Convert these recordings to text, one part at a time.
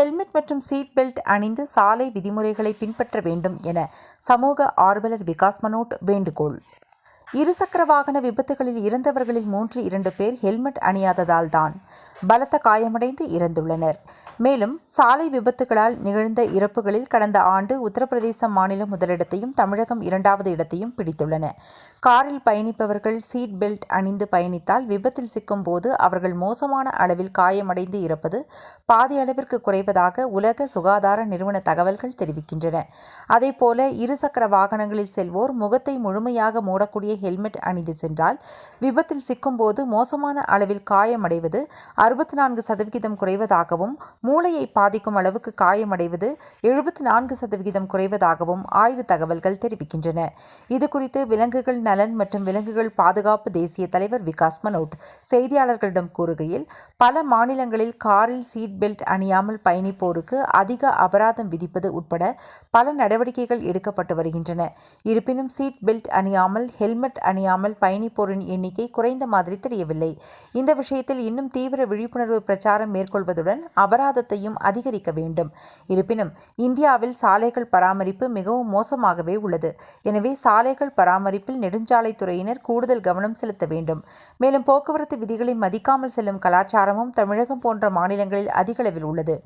Helmet மற்றும் seat belt அணிந்து சாலை விதிமுறைகளை பின்பற்ற வேண்டும் என சமூக ஆர்வலர் விகாஸ் மனோட் வேண்டுகோள். இருசக்கர வாகன விபத்துகளில் இறந்தவர்களில் மூன்றில் இரண்டு பேர் ஹெல்மெட் அணியாததால் தான் பலத்த காயமடைந்து இறந்துள்ளனர். மேலும் சாலை விபத்துகளால் நிகழ்ந்த இறப்புகளில் கடந்த ஆண்டு உத்தரப்பிரதேச மாநிலம் முதலிடத்தையும் தமிழகம் இரண்டாவது இடத்தையும் பிடித்துள்ளன. காரில் பயணிப்பவர்கள் சீட் பெல்ட் அணிந்து பயணித்தால் விபத்தில் சிக்கும் போது அவர்கள் மோசமான அளவில் காயமடைந்து இறப்பது பாதி அளவிற்கு குறைவதாக உலக சுகாதார நிறுவன தகவல்கள் தெரிவிக்கின்றன. அதேபோல இருசக்கர வாகனங்களில் செல்வோர் முகத்தை முழுமையாக மூட மூடக்கூடிய ஹெல்மெட் அணிந்து சென்றால் விபத்தில் சிக்கும்போது மோசமான அளவில் காயமடைவது அறுபத்தி நான்கு சதவிகிதம் குறைவதாகவும் மூளையை பாதிக்கும் அளவுக்கு காயமடைவது எழுபத்தி நான்கு சதவிகிதம் குறைவதாகவும் ஆய்வு தகவல்கள் தெரிவிக்கின்றன. இது குறித்து விலங்குகள் நலன் மற்றும் விலங்குகள் பாதுகாப்பு தேசிய தலைவர் விகாஸ் மனோட் செய்தியாளர்களிடம் கூறுகையில் பல மாநிலங்களில் காரில் சீட் பெல்ட் அணியாமல் பயணிப்போருக்கு அதிக அபராதம் விதிப்பது உட்பட பல நடவடிக்கைகள் எடுக்கப்பட்டு வருகின்றன. இருப்பினும் சீட் பெல்ட் அணியாமல் ஹெல்மெட் அணியாமல் பயணிப்போரின் எண்ணிக்கை குறைந்த மாதிரி தெரியவில்லை. இந்த விஷயத்தில் இன்னும் தீவிர விழிப்புணர்வு பிரச்சாரம் மேற்கொள்வதுடன் அபராதத்தையும் அதிகரிக்க வேண்டும். இருப்பினும் இந்தியாவில் சாலைகள் பராமரிப்பு மிகவும் மோசமாகவே உள்ளது. எனவே சாலைகள் பராமரிப்பில் நெடுஞ்சாலைத்துறையினர் கூடுதல் கவனம் செலுத்த வேண்டும். மேலும் போக்குவரத்து விதிகளை மதிக்காமல் செல்லும் கலாச்சாரமும் தமிழகம் போன்ற மாநிலங்களில் அதிகளவில் உள்ளது.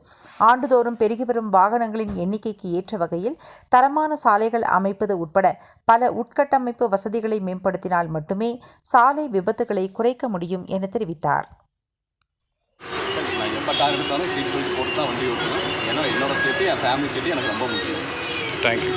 ஆண்டுதோறும் பெருகி வரும் வாகனங்களின் எண்ணிக்கைக்கு ஏற்ற வகையில் தரமான சாலைகள் அமைப்பது உட்பட பல உட்கட்டமைப்பு வசதிகள் மேம்படுத்தினால் மட்டுமே சாலை விபத்துகளை குறைக்க முடியும் என தெரிவித்தார். நான் எப்போ கார் எடுத்தாலும் சீட் பெல்ட் போட்டு தான் வண்டி ஓட்டுவேன் ஏன்னா என்னோட சேஃப்டி என் ஃபேமிலி சேஃப்டி எனக்கு ரொம்ப முக்கியம். தேங்க்யூ